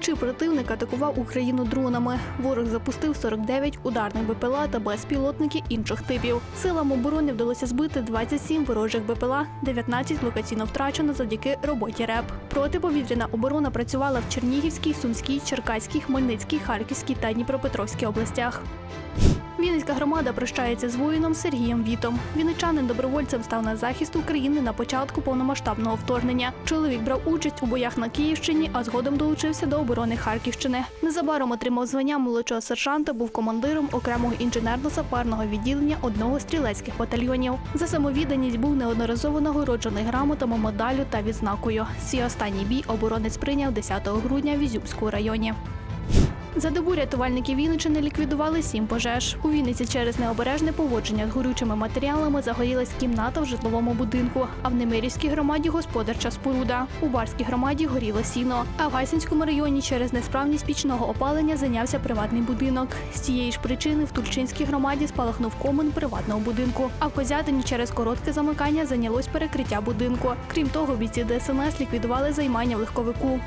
Вночі противник атакував Україну дронами. Ворог запустив 49 ударних БПЛА та безпілотники інших типів. Силам оборони вдалося збити 27 ворожих БПЛА, 19 локаційно втрачено завдяки роботі РЕП. Протиповітряна оборона працювала в Чернігівській, Сумській, Черкаській, Хмельницькій, Харківській та Дніпропетровській областях. Вінницька громада прощається з воїном Сергієм Вітом. Вінничанин добровольцем став на захист України на початку повномасштабного вторгнення. Чоловік брав участь у боях на Київщині, а згодом долучився до оборони Харківщини. Незабаром отримав звання молодшого сержанта, був командиром окремого інженерно-сапарного відділення одного з стрілецьких батальйонів. За самовідданість був неодноразово нагороджений грамотами, медаллю та відзнакою. Свій останній бій оборонець прийняв 10 грудня в Ізюмському районі. За добу рятувальники Вінничини ліквідували сім пожеж. У Вінниці через необережне поводження з горючими матеріалами загорілась кімната в житловому будинку. А в Немирівській громаді господарча споруда. У Барській громаді горіло сіно. А в Гайсинському районі через несправність пічного опалення зайнявся приватний будинок. З цієї ж причини в Тульчинській громаді спалахнув комин приватного будинку. А в Козятині через коротке замикання зайнялось перекриття будинку. Крім того, бійці ДСНС ліквідували займання в легковику.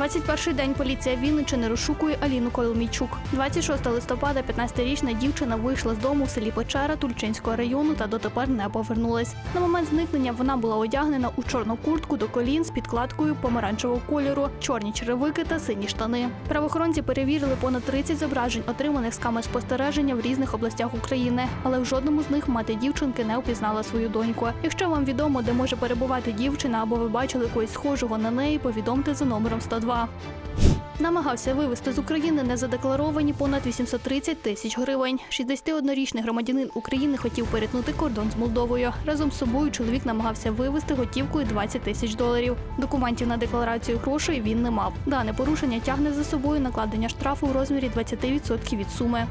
21-й день поліція Вінничини розшукує Аліну Коломійчук. 26 листопада 15-річна дівчина вийшла з дому в селі Печера Тульчинського району та дотепер не повернулась. На момент зникнення вона була одягнена у чорну куртку до колін з підкладкою помаранчевого кольору, чорні черевики та сині штани. Правоохоронці перевірили понад 30 зображень, отриманих з камер спостереження в різних областях України, але в жодному з них мати дівчинки не впізнала свою доньку. Якщо вам відомо, де може перебувати дівчина або ви бачили когось схожого на неї, повідомте за номером 102. Намагався вивезти з України незадекларовані понад 830 тисяч гривень. 61-річний громадянин України хотів перетнути кордон з Молдовою. Разом з собою чоловік намагався вивезти готівкою 20 тисяч доларів. Документів на декларацію грошей він не мав. Дане порушення тягне за собою накладення штрафу в розмірі 20% від суми.